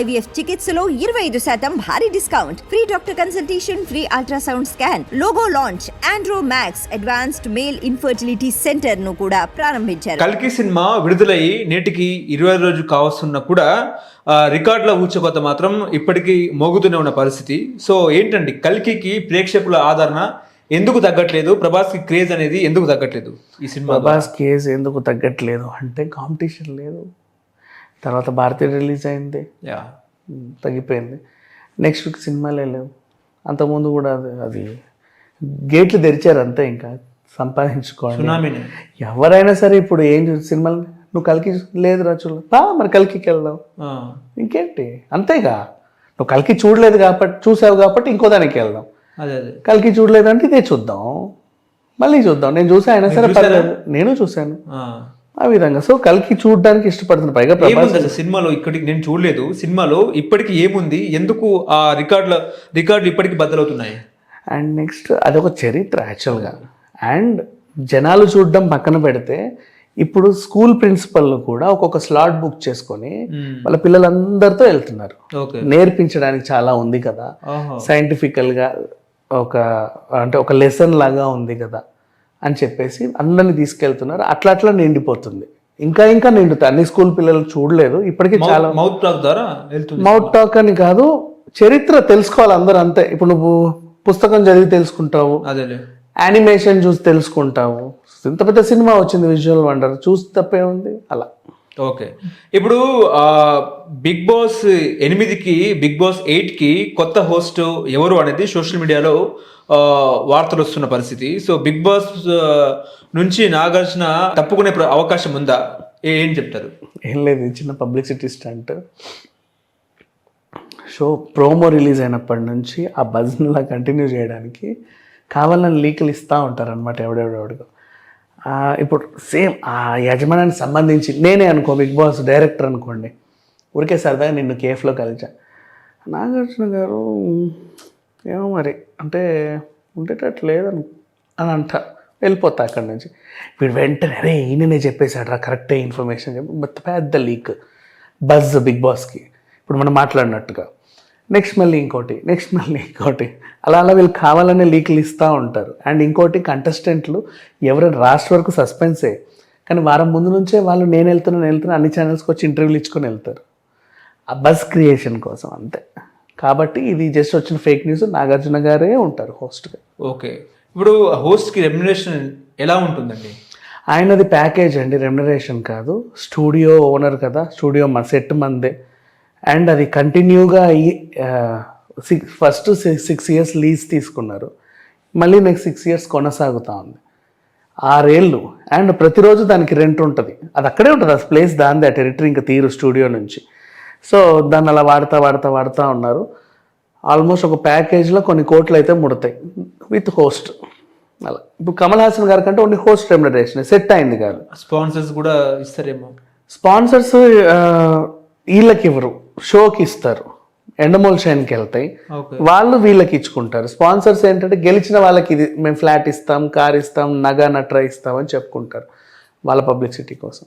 IVF చికిత్సలో ఇరవై ఐదు శాతం భారీ discount. Free doctor consultation free ultrasound scan logo launch Andro Max advanced male infertility సెంటర్ను కూడా ప్రారంభించారు. కల్కి సినిమా విడుదలయ్యి నేటికి ఇరవై రోజు కావస్తున్నా కూడా రికార్డుల ఊచకోత మాత్రం ఇప్పటికీ మోగుతూనే ఉన్న పరిస్థితి. సో ఏంటండి కల్కికి ప్రేక్షకుల ఆదరణ ఎందుకు తగ్గట్లేదు? ప్రభాస్కి క్రేజ్ అనేది ఎందుకు తగ్గట్లేదు ఈ సినిమా ప్రభాస్ కేసు ఎందుకు తగ్గట్లేదు? అంటే కాంపిటీషన్ లేదు. తర్వాత భారతీయ రిలీజ్ అయింది. తగ్గిపోయింది. నెక్స్ట్ వీక్ సినిమాలే లేవు అంతకుముందు కూడా అది అది గేట్లు తెరిచారు అంతే ఇంకా సంపాదించుకోండి. ఎవరైనా సరే ఇప్పుడు ఏం చూ సినిమాలు నువ్వు కలికి లేదు రా మరి కలికి వెళ్దాం. ఇంకేంటి? అంతేగా. నువ్వు కలికి చూడలేదు కాబట్టి చూసావు కాబట్టి ఇంకో దానికి వెళ్దాం. కలికి చూడలేదంటే ఇదే చూద్దాం. మళ్ళీ చూద్దాం. నేను చూసా అయినా సరే పర్లేదు. నేను చూశాను. ఆ. విధంగా. సో కలికి చూడడానికి ఇష్టపడుతున్నా పైగా ప్రభాస్ ఏముంది అసలు సినిమాలో ఇక్కడికి నేను చూడలేదు. సినిమాలో ఇప్పటికి ఏముంది? ఎందుకు ఆ రికార్డుల రికార్డులు ఇప్పటికి బద్దలవుతున్నాయి? అండ్ నెక్స్ట్ అదొక చరిత్ర యాక్చువల్గా. అండ్ జనాలు చూడడం పక్కన పెడితే ఇప్పుడు స్కూల్ ప్రిన్సిపల్ కూడా ఒక్కొక్క స్లాట్ బుక్ చేసుకొని. వాళ్ళ పిల్లలందరితో వెళ్తున్నారు. నేర్పించడానికి చాలా ఉంది కదా. ఆహా. సైంటిఫికల్గా ఒక అంటే ఒక లెసన్ లాగా ఉంది కదా. అని చెప్పేసి అందరిని తీసుకెళ్తున్నారు. అట్లా అట్లా నిండిపోతుంది. ఇంకా ఇంకా నిండుతాయి. అన్ని స్కూల్ పిల్లలు చూడలేదు. ఇప్పటికీ చాలా మౌత్ టాక్ ద్వారా మౌత్ టాక్ అని కాదు చరిత్ర తెలుసుకోవాలి అందరూ అంతే. ఇప్పుడు నువ్వు పుస్తకం చదివి తెలుసుకుంటావు. యానిమేషన్ చూసి తెలుసుకుంటావు. ఇంత పెద్ద సినిమా వచ్చింది విజువల్ వండర్ చూసి తప్పే ఉంది అలా. ఓకే. ఇప్పుడు బిగ్ బాస్ ఎనిమిదికి బిగ్ బాస్ ఎయిట్కి కొత్త హోస్ట్ ఎవరు అనేది సోషల్ మీడియాలో వార్తలు వస్తున్న పరిస్థితి. సో బిగ్ బాస్ నుంచి నాగార్జున తప్పుకునే అవకాశం ఉందా? ఏం చెప్తారు? ఏం లేదు చిన్న publicity stunt. Show promo release అయినప్పటి నుంచి ఆ బజ్ని కంటిన్యూ చేయడానికి కావాలని లీకులు ఇస్తూ ఉంటారనమాట ఎవడెవడెవడికో. ఇప్పుడు సేమ్ ఆ యజమానానికి సంబంధించి నేనే అనుకో బిగ్ బాస్ డైరెక్టర్ అనుకోండి. ఊరికే సరదాగా నిన్ను కేఫ్లో కలిచా. నాగార్జున గారు ఏమో మరి అంటే ఉండేటట్టు లేదను అని అంట. వెళ్ళిపోతా అక్కడి నుంచి. వీడు వెంటనే అరే ఈయననే చెప్పేశాడు రా కరెక్టే ఇన్ఫర్మేషన్ చెప్పి. పెద్ద లీక్. బజ్ బిగ్ బాస్కి. ఇప్పుడు మనం మాట్లాడినట్టుగా. నెక్స్ట్ మళ్ళీ ఇంకోటి నెక్స్ట్ మళ్ళీ ఇంకోటి. అలా అలా వీళ్ళు కావాలనే లీకులు ఇస్తూ ఉంటారు. అండ్ ఇంకోటి కంటెస్టెంట్లు ఎవరైనా రాష్ట్ర వరకు సస్పెన్సే కానీ వారం ముందు నుంచే వాళ్ళు నేను వెళ్తున్నా నేను వెళ్తున్నా అన్ని ఛానల్స్కి వచ్చి ఇంటర్వ్యూలు ఇచ్చుకొని వెళ్తారు. ఆ బస్ క్రియేషన్ కోసం అంతే. కాబట్టి ఇది జస్ట్ వచ్చిన ఫేక్ న్యూస్ నాగార్జున గారే ఉంటారు హోస్ట్గా ఓకే. ఇప్పుడు హోస్ట్కి రెమ్యునేషన్ ఎలా ఉంటుందండి? ఆయనది ప్యాకేజ్ అండి రెమ్యునరేషన్ కాదు. స్టూడియో ఓనర్ కదా. స్టూడియో మా సెట్ మందే. అండ్ అది కంటిన్యూగా అయ్యి six first six years lease తీసుకున్నారు. మళ్ళీ నెక్స్ట్ సిక్స్ ఇయర్స్ కొనసాగుతూ ఉంది. ఆరేళ్ళు. అండ్ ప్రతిరోజు దానికి రెంట్ ఉంటుంది. అది అక్కడే ఉంటుంది. ఆ ప్లేస్ దాని ఆ టెరిటరీ ఇంకా తీరు స్టూడియో నుంచి. సో దాన్ని అలా వాడుతూ వాడుతూ వాడుతూ ఉన్నారు. ఆల్మోస్ట్ ఒక ప్యాకేజ్లో కొన్ని కోట్లు అయితే ముడతాయి. విత్ హోస్ట్ అలా. ఇప్పుడు కమల్ హాసన్ గారి కంటే ఓన్లీ హోస్ట్ రెమ్యునరేషన్ సెట్ అయింది కాదు. స్పాన్సర్స్ కూడా ఇస్తారేమో. స్పాన్సర్స్ వీళ్ళకి ఇవ్వరు. షోకి ఇస్తారు ఎండమోల్ షైన్కి వెళ్తాయి. వాళ్ళు వీళ్ళకి ఇచ్చుకుంటారు. స్పాన్సర్స్ ఏంటంటే గెలిచిన వాళ్ళకి ఇది మేము ఫ్లాట్ ఇస్తాం కార్ ఇస్తాం నగ నట్ర ఇస్తాం అని చెప్పుకుంటారు. వాళ్ళ పబ్లిసిటీ కోసం.